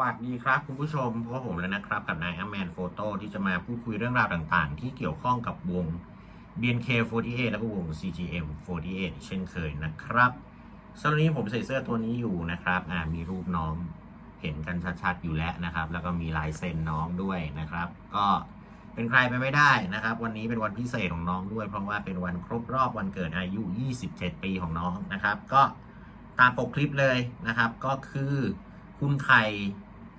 วัสดีครับคุณผู้ชมพบผมแล้วนะครับ กับนายอแมนโฟโต้ที่จะมาพูดคุยเรื่องราวต่างๆ ที่เกี่ยวข้องกับวง BNK48 แล้วก็วง CGM48 เช่นเคยนะครับสำหรับนนี้ผมใส่เสื้อตัวนี้อยู่นะครับอ่ามีรูปน้องเห็นกันชัดๆอยู่แล้วนะครับ แล้วก็มีลายเซ็นน้องด้วยนะครับ ก็เป็นใครไปไม่ได้นะครับ วันนี้เป็นวันพิเศษของน้องด้วย เพราะว่าเป็นวันครบรอบวันเกิดอายุ 27 ปีของน้องนะครับ ก็ตามปกคลิปเลยนะครับ ก็คือคุณไข่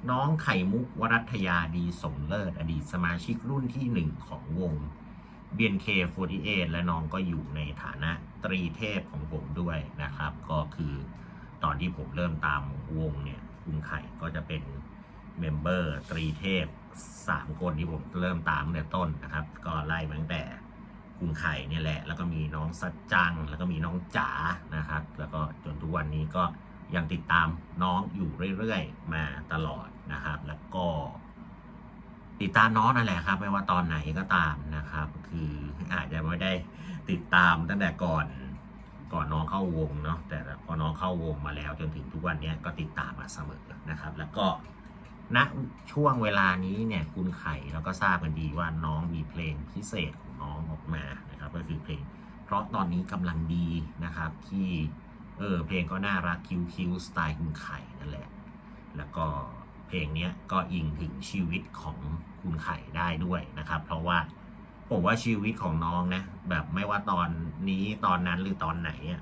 น้องไข่มุกวรัตยาดีสมเลิศอดีตสมาชิกรุ่นที่หนึ่งของวง BNK48 และน้องก็อยู่ในฐานะตรีเทพของผมด้วยนะครับ ก็คือตอนที่ผมเริ่มตามวงเนี่ยคุณไข่ก็จะเป็นเมมเบอร์ตรีเทพ3คนที่ผมเริ่มตามตั้งแต่ต้นนะครับ ก็ไล่มาตั้งแต่คุณไข่เนี่ยแหละ แล้วก็มีน้องสัจจัง แล้วก็มีน้องจ๋านะครับ แล้วก็จนทุกวันนี้ก็ยังติดตามน้องอยู่เรื่อยๆ มาตลอด นะครับ แล้วก็ ติดตามน้องนั่นแหละครับ ไม่ว่าตอนไหนก็ตามนะครับ คืออาจจะไม่ได้ติดตามตั้งแต่ก่อนก่อนน้องเข้าวงเนาะแต่พอน้องเข้าวงมาแล้วจนถึงทุกวันนี้ก็ติดตามมาเสมอนะครับ แล้วก็ณช่วงเวลานี้เนี่ยคุณไข่เราก็ทราบกันดีว่าน้องมีเพลงพิเศษของน้องออกมานะครับ ก็คือเพลง เพราะตอนนี้กำลังดีนะครับ ที่เออเพลงก็น่ารักคิวคิวสไตล์คุณไข่นั่นแหละ แล้วก็ เพลงนี้ก็อิงถึงชีวิตของคุณไข่ได้ด้วยนะครับ เพราะว่าผมว่าชีวิตของน้องนะแบบไม่ว่าตอนนี้ตอนนั้นหรือตอนไหนอะ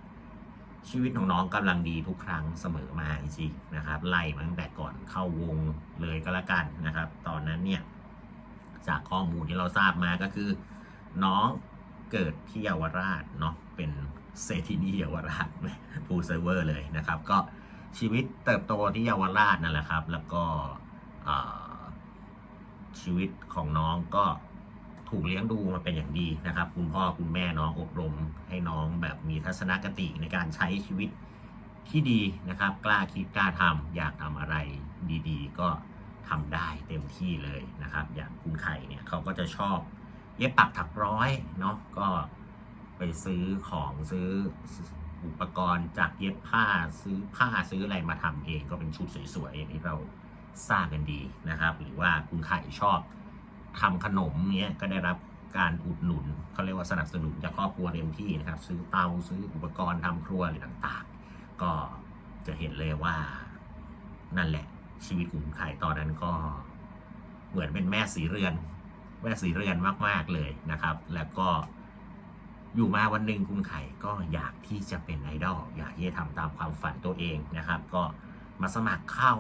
ชีวิตของน้องกำลังดีทุกครั้งเสมอมาจริงๆนะครับไล่มาตั้งแต่ก่อนเข้าวงเลยก็แล้วกันนะครับ ตอนนั้นเนี่ยจากข้อมูลที่เราทราบมาก็คือ น้องเกิดที่เยาวราชเนาะเป็นเศรษฐินีเยาวราชฟูเซเวอร์เลยนะครับ ก็ ชีวิตเติบโตที่เยาวราชนั่นแหละครับ แล้วก็ชีวิตของน้องก็ถูกเลี้ยงดูมาเป็นอย่างดีนะครับ คุณพ่อคุณแม่น้องอบรมให้น้องแบบมีทัศนคติในการใช้ชีวิตที่ดีนะครับ กล้าคิดกล้าทำอยากทำอะไรดีๆ ก็ทำได้เต็มที่เลยนะครับ อย่างคุณไข่เนี่ยเขาก็จะชอบเย็บปักถักร้อยเนาะก็ไปซื้อของซื้อ อุปกรณ์จากเย็บผ้าซื้อผ้าซื้ออะไรมาทำเองก็เป็นชุดสวยๆอย่างที่เราทราบกันดีนะครับ หรือว่าคุณไข่ชอบทำขนมเนี้ยก็ได้รับการอุดหนุนเขาเรียกว่าสนับสนุนจากครอบครัวเต็มที่นะครับ ซื้อเตาซื้ออุปกรณ์ทำครัวอะไรต่างๆ ก็จะเห็นเลยว่านั่นแหละชีวิตคุณไข่ตอนนั้นก็เหมือนเป็นแม่สีเรือน แม่สีเรือนมาก ๆเลยนะครับ แล้วก็ อยู่มาวันหนึ่งคุณไข่ก็อยากที่จะเป็นไอดอลอยากที่จะทำตามความฝันตัวเองนะครับ ก็มาสมัครเข้า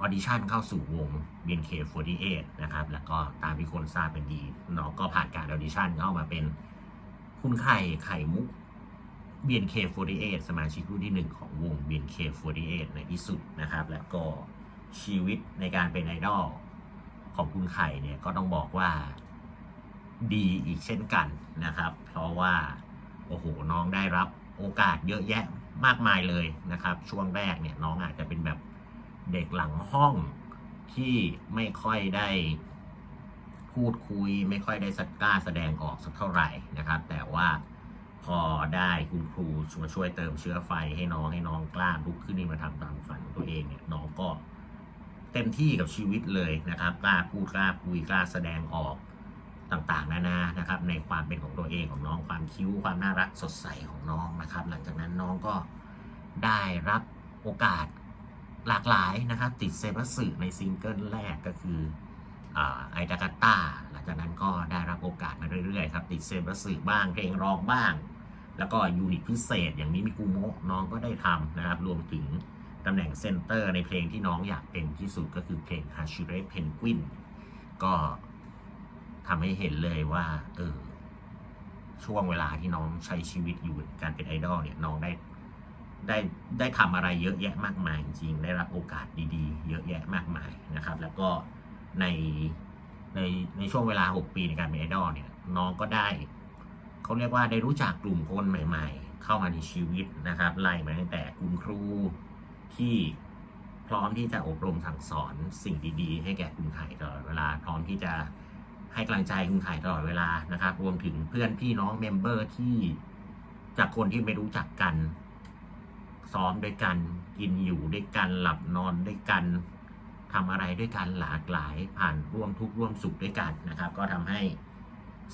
ออดิชั่นเข้าสู่วง BNK48 นะครับ แล้วก็ตามที่คนทราบเป็นดีน้องก็ผ่านการออดิชั่นเข้ามาเป็นคุณไข่ไข่มุก BNK48 สมาชิกรุ่นที่หนึ่งของวง BNK48 ในที่สุดนะครับ แล้วก็ชีวิตในการเป็นไอดอลของคุณไข่เนี่ยก็ต้องบอกว่า ดีอีกเช่นกันนะครับ เพราะว่าโอ้โหน้องได้รับโอกาสเยอะแยะมากมายเลยนะครับ ช่วงแรกเนี่ยน้องอาจจะเป็นแบบเด็กหลังห้องที่ไม่ค่อยได้พูดคุย ไม่ค่อยได้สักกล้าแสดงออกสักเท่าไหร่นะครับ แต่ว่าพอได้คุณครูมาช่วยเติมเชื้อไฟให้น้องให้น้องกล้าลุกขึ้นมาทำตามฝันของตัวเองเนี่ยน้องก็เต็มที่กับชีวิตเลยนะครับ กล้าพูดกล้าคุยกล้าแสดงออก ต่างๆ นานานะครับในความเป็นของตัวเองของน้องความคิ้วความน่ารักสดใสของน้องนะครับ หลังจากนั้นน้องก็ได้รับโอกาสหลากหลายนะครับ ติดเซบัสสึในซิงเกิลแรกก็คือไอดากาต้าหลังจากนั้นก็ได้รับโอกาสมาเรื่อยๆครับ ติดเซบัสสึบ้างเพลงร้องบ้าง แล้วก็ยูนิตพิเศษ อย่างนี้มิกุโมะน้องก็ได้ทำนะครับรวมถึงตำแหน่งเซนเตอร์ในเพลงที่น้องอยากเป็นที่สุดก็คือเพลง h a s h i r e Penguin ก็ ทำให้เห็นเลยว่า เออ ช่วงเวลาที่น้องใช้ชีวิตอยู่การเป็นไอดอลเนี่ยน้องได้ได้ได้ทำอะไรเยอะแยะมากมายจริงๆได้รับโอกาสดีๆ เยอะแยะมากมายนะครับ แล้วก็ในในในช่วงเวลา 6 ปีในการเป็นไอดอลเนี่ย น้องก็ได้เขาเรียกว่าได้รู้จักกลุ่มคนใหม่ ๆ เข้ามาในชีวิตนะครับไล่มาตั้งแต่คุณครูที่พร้อมที่จะอบรมสั่งสอนสิ่งดีๆ ให้แก่คุณไข่ตลอดเวลาพร้อมที่จะ ให้กำลังใจคุณไข่ตลอดเวลานะครับ รวมถึงเพื่อนพี่น้องเมมเบอร์ที่จากคนที่ไม่รู้จักกัน ซ้อมด้วยกัน กินอยู่ด้วยกัน หลับนอนด้วยกันทำอะไรด้วยกันหลากหลายผ่านร่วมทุกข์ร่วมสุขด้วยกันนะครับ ก็ทำให้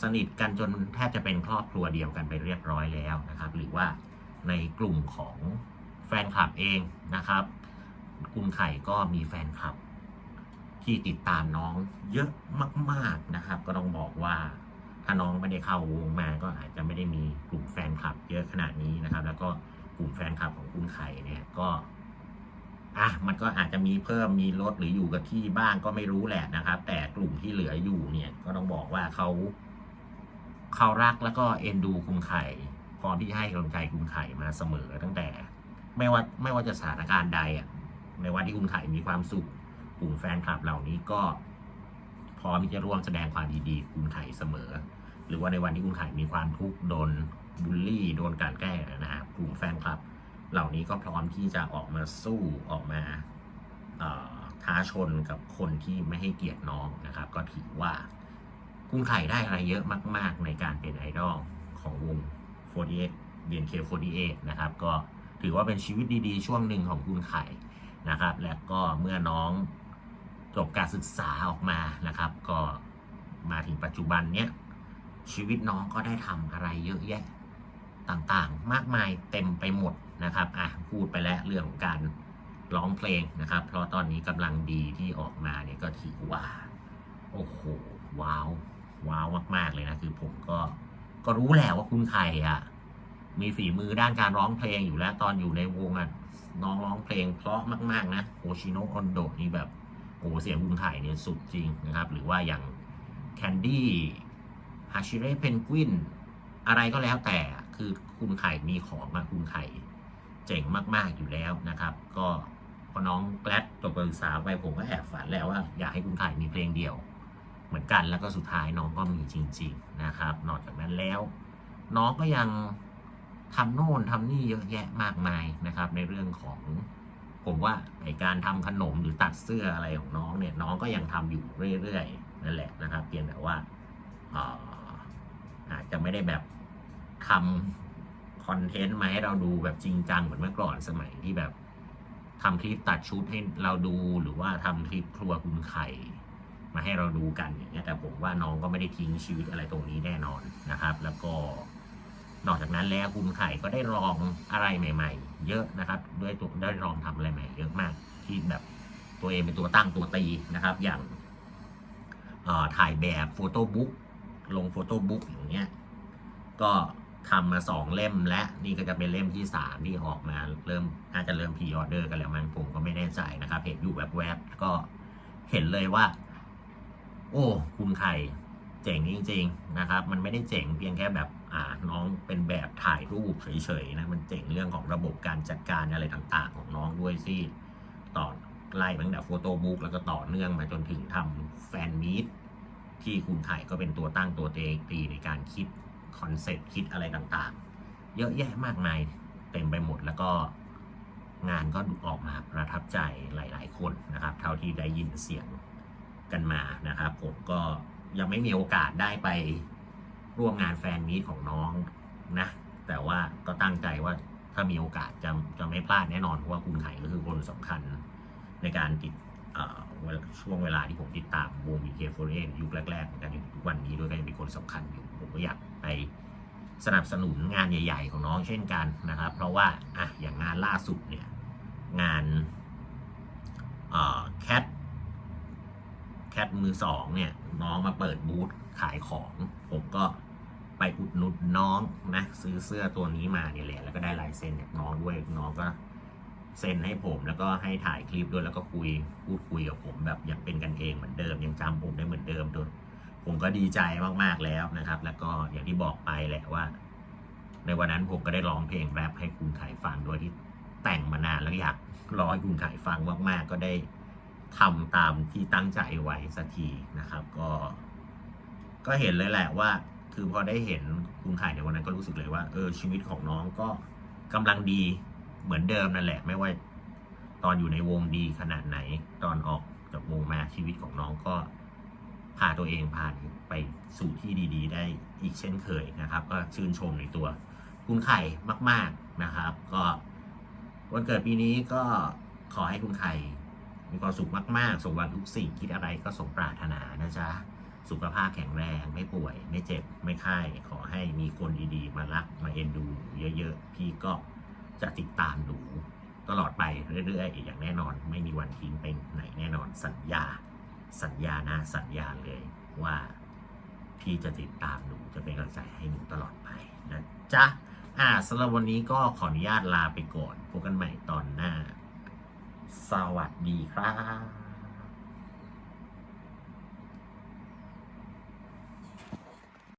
สนิทกันจนแทบจะเป็นครอบครัวเดียวกันไปเรียบร้อยแล้วนะครับ หรือว่าในกลุ่มของแฟนคลับเองนะครับ คุณไข่ก็มีแฟนคลับ ที่ติดตามน้องเยอะมากๆนะครับ ก็ต้องบอกว่าถ้าน้องไม่ได้เข้าวงมาก็อาจจะไม่ได้มีกลุ่มแฟนคลับ เยอะขนาดนี้นะครับ แล้วก็กลุ่มแฟนคลับของคุณไข่เนี่ยก็อะมันก็อาจจะมีเพิ่มมีลดหรืออยู่กับที่บ้างก็ไม่รู้แหละนะครับ แต่กลุ่มที่เหลืออยู่เนี่ย ก็ต้องบอกว่าเขาเขารักแล้วก็เอ็นดูคุณไข่พร้อมที่ให้กำลังใจคุณไข่มาเสมอตั้งแต่ ไม่ว่าไม่ว่าจะสถานการณ์ใดอะในวันที่คุณไข่มีความสุข กลุ่มแฟนคลับเหล่านี้ก็พร้อมที่จะร่วมแสดงความดีๆคุณไข่เสมอ หรือว่าในวันที่คุณไข่มีความทุกข์โดนบูลลี่โดนกลันแกล้งนะครับกลุ่มแฟนคลับ เหล่านี้ก็พร้อมที่จะออกมาสู้ออกมาท้าชนกับคนที่ไม่ให้เกียรติน้องนะครับ ก็ถือว่าคุณไข่ได้อะไรเยอะมาก ๆ ในการเป็นไอดอลของวง 48 BNK48 นะครับ ก็ถือว่าเป็นชีวิตดีๆ ช่วงหนึ่งของคุณไข่นะครับ และก็เมื่อน้อง จบการศึกษาออกมานะครับ ก็มาถึงปัจจุบันเนี้ยชีวิตน้องก็ได้ทำอะไรเยอะแยะต่างๆ มากมายเต็มไปหมดนะครับอะพูดไปแล้วเรื่องของการร้องเพลงนะครับ เพราะตอนนี้กำลังดีที่ออกมาเนี่ยก็ถือว่า โอ้โห ว้าว ว้าวมากๆเลยนะ คือผมก็ก็รู้แหละว่าคุณไข่อะ มีฝีมือด้านการร้องเพลงอยู่แล้วตอนอยู่ในวงอะน้องร้องเพลงเพราะมาก ๆ นะโอชิโนออนโดนี่แบบ โอ้เสียงคุณไข่เนี่ยสุดจริงนะครับ หรือว่าอย่างแคนดี้ฮาชิเร่เพนกวินอะไรก็แล้วแต่คือคุณไข่มีของมาคุณไข่เจ๋งมาก ๆ อยู่แล้วนะครับ ก็พอน้องแกลดจบการศึกษาไปผมก็แอบฝันแล้วว่าอยากให้คุณไข่มีเพลงเดียว เหมือนกันแล้วก็สุดท้ายน้องก็มีจริง ๆ นะครับ นอกจากนั้นแล้ว น้องก็ยังทำโน่นทำนี่เยอะแยะมากมายนะครับ ในเรื่องของ ผมว่าไอการทำขนมหรือตัดเสื้ออะไรของน้องเนี่ยน้องก็ยังทำอยู่เรื่อยๆนั่นแหละนะครับ เพียงแต่ว่าเอ่ออาจจะไม่ได้แบบทำคอนเทนต์มาให้เราดูแบบจริงจังเหมือนเมื่อก่อนสมัยที่แบบทำคลิปตัดชุดให้เราดูหรือว่าทำคลิปครัวคุณไข่มาให้เราดูกันอย่างเงี้ยแต่ผมว่าน้องก็ไม่ได้ทิ้งชีวิตอะไรตรงนี้แน่นอนนะครับ แล้วก็ นอกจากนั้นแล้วคุณไข่ก็ได้ลองอะไรใหม่ ๆ เยอะนะครับ ด้วยตัวได้ลองทำอะไรใหม่เยอะมาก ที่แบบตัวเองเป็นตัวตั้งตัวตีนะครับ อย่างถ่ายแบบโฟโต้บุ๊กลงโฟโต้บุ๊กอย่างเงี้ยก็ทำมาสองเล่มและนี่ก็จะเป็นเล่มที่สามที่ออกมาเริ่มน่าจะเริ่มพรีออเดอร์กันแล้วมั้งผมก็ไม่แน่ใจนะครับ เห็นอยู่แบบแวบๆก็เห็นเลยว่า โอ้ คุณไข่เจ๋งจริง ๆ นะครับ มันไม่ได้เจ๋งเพียงแค่แบบ น้องเป็นแบบถ่ายรูปเฉยๆนะมันเจ๋งเรื่องของระบบการจัดการอะไรต่างๆ ของน้องด้วยที่ต่อไล่ตั้งแต่โฟโต้บุ๊กแล้วก็ต่อเนื่องมาจนถึงทำแฟนมีตที่คุณไข่ก็เป็นตัวตั้งตัวเตงตีในการคิดคอนเซ็ปต์คิดอะไรต่างๆ เยอะแยะมากมายเต็มไปหมดแล้วก็งานก็ออกมาประทับใจหลายๆ คนนะครับ เท่าที่ได้ยินเสียงกันมานะครับ ผมก็ยังไม่มีโอกาสได้ไป ร่วมงานแฟนมีตของน้องนะ แต่ว่าก็ตั้งใจว่าถ้ามีโอกาสจะจะไม่พลาดแน่นอนเพราะว่าคุณไข่ก็คือคนสำคัญในการติดเอ่อช่วงเวลาที่ผมติดตามวง BK48 ยุคแรกๆเหมือนกันจนถึงทุกวันนี้ด้วยก็ยังเป็นคนสำคัญอยู่ ผมก็อยากไปสนับสนุนงานใหญ่ ๆ ของน้องเช่นกันนะครับ เพราะว่าอะอย่างงานล่าสุดเนี่ยงานเอ่อแคทแคทมือสองเนี่ยน้องมาเปิดบูธขายของ ผมก็ ไปอุดหนุนน้องนะซื้อเสื้อตัวนี้มาเนี่ยแหละแล้วก็ได้ลายเซ็นจากน้องด้วยน้องก็เซ็นให้ผมแล้วก็ให้ถ่ายคลิปด้วยแล้วก็คุยพูดคุยกับผมแบบยังเป็นกันเองเหมือนเดิมยังจำผมได้เหมือนเดิมด้วยผมก็ดีใจมากๆแล้วนะครับ แล้วก็อย่างที่บอกไปแหละว่า ในวันนั้นผมก็ได้ร้องเพลงแรปให้คุณไข่ฟังโดยที่แต่งมานานแล้วอยากรอให้คุณไข่ฟังมากๆ ก็ได้ทำตามที่ตั้งใจไว้สักทีนะครับ ก็ ก็เห็นเลยแหละว่า คือพอได้เห็นคุณไข่ในวันนั้นก็รู้สึกเลยว่าเออชีวิตของน้องก็กำลังดีเหมือนเดิมนั่นแหละ ไม่ว่าตอนอยู่ในวงดีขนาดไหน ตอนออกจากวงมาชีวิตของน้องก็พาตัวเองผ่านไปสู่ที่ดี ๆ ได้อีกเช่นเคยนะครับ ก็ชื่นชมในตัวคุณไข่มาก ๆนะครับ ก็วันเกิดปีนี้ก็ขอให้คุณไข่มีความสุขมาก ๆสมหวังทุกสิ่งคิดอะไรก็สมปรารถนานะจ๊ะ สุขภาพแข็งแรง ไม่ป่วย ไม่เจ็บ ไม่ไข้ ขอให้มีคนดีๆ มารัก มาเอ็นดูเยอะๆ พี่ก็จะติดตามหนูตลอดไปเรื่อยๆ อย่างแน่นอน ไม่มีวันทิ้งไปไหนแน่นอนสัญญา สัญญานะสัญญาเลยว่าพี่จะติดตามหนูจะเป็นกำลังใจให้หนูตลอดไปนะจ๊ะอ่าสำหรับวันนี้ก็ขออนุญาตลาไปก่อนพบกันใหม่ตอนหน้า สวัสดีครับ